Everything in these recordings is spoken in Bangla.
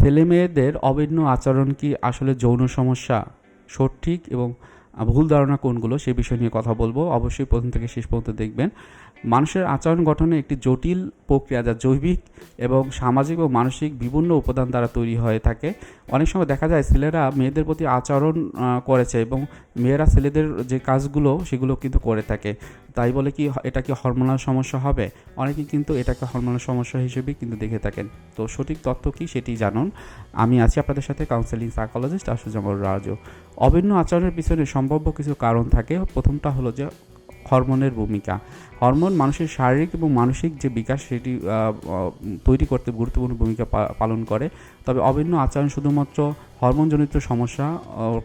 ছেলে মেয়েদের অভিন্ন আচরণ কি আসলে যৌন সমস্যা সঠিক এবং ভুল ধারণা কোনগুলো সে বিষয় নিয়ে কথা বলব। অবশ্যই প্রথম থেকে শেষ পর্যন্ত দেখবেন। মানুষের আচরণ গঠনে একটি জটিল প্রক্রিয়া যা জৈবিক এবং সামাজিক ও মানসিক বিভিন্ন উপাদান দ্বারা তৈরি হয়ে থাকে। অনেক সময় দেখা যায় ছেলেরা মেয়েদের প্রতি আচরণ করেছে এবং মেয়েরা ছেলেদের যে কাজগুলো সেগুলো কিন্তু করে থাকে। তাই বলে কি এটা কি হরমোনাল সমস্যা হবে? অনেকে কিন্তু এটাকে হরমোনাল সমস্যা হিসেবেই কিন্তু দেখে থাকেন। তো সঠিক তথ্য কি সেটি জানুন। আমি আছি আপনাদের সাথে কাউন্সেলিং সাইকোলজিস্ট আশুজামর রাজু। অভিন্ন আচরণের পিছনে সম্ভাব্য কিছু কারণ থাকে। প্রথমটা হলো যে হরমোনের ভূমিকা। হরমোন মানুষের শারীরিক এবং মানসিক যে বিকাশ, সেটি তৈরি করতে গুরুত্বপূর্ণ ভূমিকা পালন করে। তবে অভিন্ন আচরণ শুধুমাত্র হরমোনজনিত সমস্যা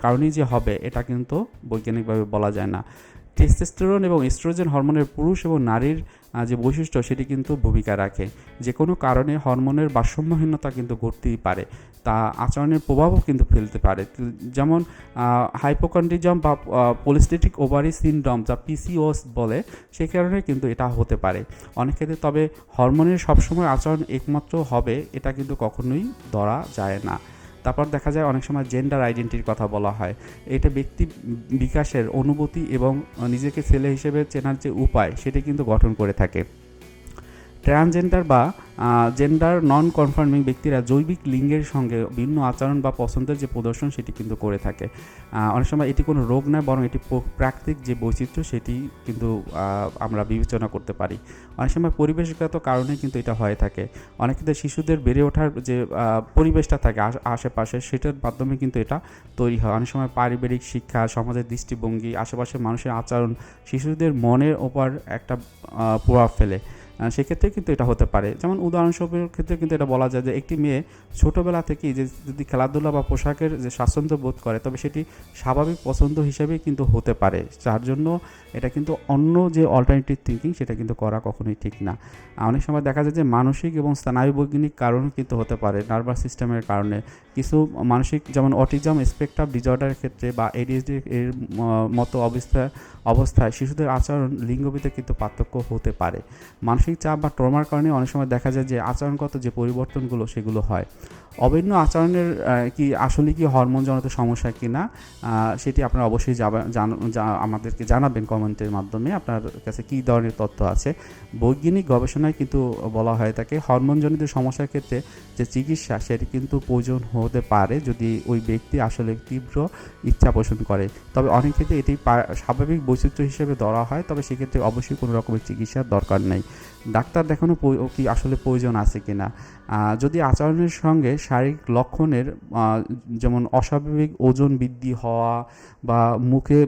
কারণেই যে হবে, এটা কিন্তু বৈজ্ঞানিকভাবে বলা যায় না। টেস্টোস্টেরন এবং এস্ট্রোজেন হরমোনের পুরুষ এবং নারীর যে বৈশিষ্ট্য, সেটি কিন্তু ভূমিকা রাখে। যে কোনো কারণে হরমোনের ভারসাম্যহীনতা কিন্তু ঘটতেই পারে। তা আচরণের প্রভাবও কিন্তু ফেলতে পারে। যেমন হাইপোকন্ডিজম বা পলিস্টেটিক ওভারি সিনড্রম যা পিসিওস বলে, সেই কারণে কিন্তু এটা হতে পারে। অনেক ক্ষেত্রে তবে হরমোনের সবসময় আচরণ একমাত্র হবে, এটা কিন্তু কখনোই ধরা যায় না। তারপর দেখা যায় অনেক সময় জেন্ডার আইডেন্টির কথা বলা হয়। এটা ব্যক্তি বিকাশের অনুভূতি এবং নিজেকে ছেলে হিসেবে চেনার যে উপায়, সেটি কিন্তু গঠন করে থাকে। ট্রান্সজেন্ডার বা জেন্ডার নন কনফার্মিং ব্যক্তিরা জৈবিক লিঙ্গের সঙ্গে ভিন্ন আচরণ বা পছন্দের যে প্রদর্শন সেটি কিন্তু করে থাকে। অনেক সময় এটি কোনো রোগ নয়, বরং এটি প্রাকৃতিক যে বৈচিত্র্য সেটি কিন্তু আমরা বিবেচনা করতে পারি। অনেক সময় পরিবেশগত কারণে কিন্তু এটা হয়ে থাকে। অনেক ক্ষেত্রে শিশুদের বেড়ে ওঠার যে পরিবেশটা থাকে আশেপাশে, সেটার মাধ্যমে কিন্তু এটা তৈরি হয়। অনেক সময় পারিবারিক শিক্ষা, সমাজের দৃষ্টিভঙ্গি, আশেপাশের মানুষের আচরণ, শিশুদের মনের ওপর একটা প্রভাব ফেলে। সেক্ষেত্রে কিন্তু এটা হতে পারে। যেমন উদাহরণস্বরূপের ক্ষেত্রে কিন্তু এটা বলা যায় যে একটি মেয়ে ছোটোবেলা থেকেই যে যদি খেলাধুলা বা পোশাকের যে স্বাচ্ছন্দ্য বোধ করে, তবে সেটি স্বাভাবিক পছন্দ হিসেবেই কিন্তু হতে পারে। যার জন্য এটা কিন্তু অন্য যে অল্টারনেটিভ থিঙ্কিং সেটা কিন্তু করা কখনোই ঠিক না। অনেক সময় দেখা যায় যে মানসিক এবং স্নায়ুবৈজ্ঞানিক কারণ কিন্তু হতে পারে নার্ভাস সিস্টেমের কারণে। কিছু মানসিক যেমন অটিজম স্পেকট্রাম ডিজর্ডারের ক্ষেত্রে বা এডিএসডি এর মতো অবস্থা, অবস্থায় শিশুদের আচরণ লিঙ্গভিত্তিক কিন্তু পার্থক্য হতে পারে। মানসিক চাপ বা ট্রমার কারণে অনেক সময় দেখা যায় যে আচরণগত যে পরিবর্তনগুলো সেগুলো হয়। অভিন্ন আচরণের কি আসলে কি হরমোনজনিত সমস্যা কি না সেটি আপনারা অবশ্যই আমাদেরকে জানাবেন কমেন্টের মাধ্যমে আপনার কাছে কী ধরনের তথ্য আছে। বৈজ্ঞানিক গবেষণায় কিন্তু বলা হয়ে থাকে হরমোনজনিত সমস্যার ক্ষেত্রে যে চিকিৎসা সেটি কিন্তু প্রয়োজন হতে পারে যদি ওই ব্যক্তি আসলে তীব্র ইচ্ছা পোষণ করে। তবে অনেক ক্ষেত্রে এটি স্বাভাবিক বৈচিত্র্য হিসেবে ধরা হয়, তবে সেক্ষেত্রে অবশ্যই কোনো রকমের চিকিৎসার দরকার নেই। ডাক্তার দেখানো কি আসলে প্রয়োজন আছে কি না? যদি আচরণের সঙ্গে শারীরিক লক্ষণের যেমন অস্বাভাবিক ওজন বৃদ্ধি হওয়া বা মুখে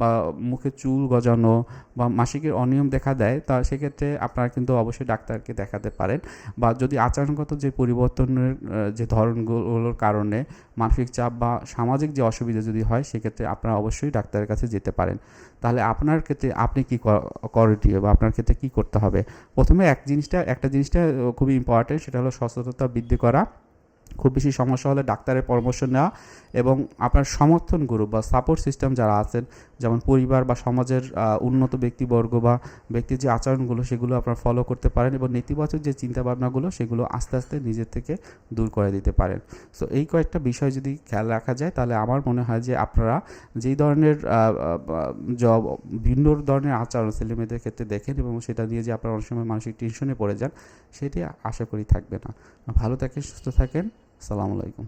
বা মুখে চুল গজানো বা মাসিকের অনিয়ম দেখা দেয়, তা সেক্ষেত্রে আপনারা কিন্তু অবশ্যই ডাক্তারকে দেখাতে পারেন। বা যদি আচরণগত যে পরিবর্তনের যে ধরনগুলোর কারণে মানসিক চাপ বা সামাজিক যে অসুবিধা যদি হয়, সেক্ষেত্রে আপনারা অবশ্যই ডাক্তারের কাছে যেতে পারেন। তাহলে আপনার ক্ষেত্রে আপনি কী করণীয় বা আপনার ক্ষেত্রে কী করতে হবে? প্রথমে এক জিনিসটা, একটা জিনিসটা খুবই ইম্পর্টেন্ট সেটা হলো সচেতনতা বৃদ্ধি করা। খুব বেশি সমস্যা হলে ডাক্তারের পরামর্শ নেওয়া এবং আপনার সমর্থন গ্রুপ বা সাপোর্ট সিস্টেম যারা আছেন, যেমন পরিবার বা সমাজের উন্নত ব্যক্তিবর্গ বা ব্যক্তির যে আচরণগুলো সেগুলো আপনার ফলো করতে পারেন এবং নেতিবাচক যে চিন্তাভাবনাগুলো সেগুলো আস্তে আস্তে নিজের থেকে দূর করে দিতে পারেন। সো এই কয়েকটা বিষয় যদি খেয়াল রাখা যায়, তাহলে আমার মনে হয় যে আপনারা যেই ধরনের জব ভিন্ন ধরনের আচরণ ছেলেমেয়েদের ক্ষেত্রে দেখেন এবং সেটা নিয়ে যে আপনারা অনেক সময় মানসিক টেনশনে পড়ে যান, সেটি আশা করি থাকবে না। ভালো থাকেন, সুস্থ থাকেন। সালামু আলাইকুম।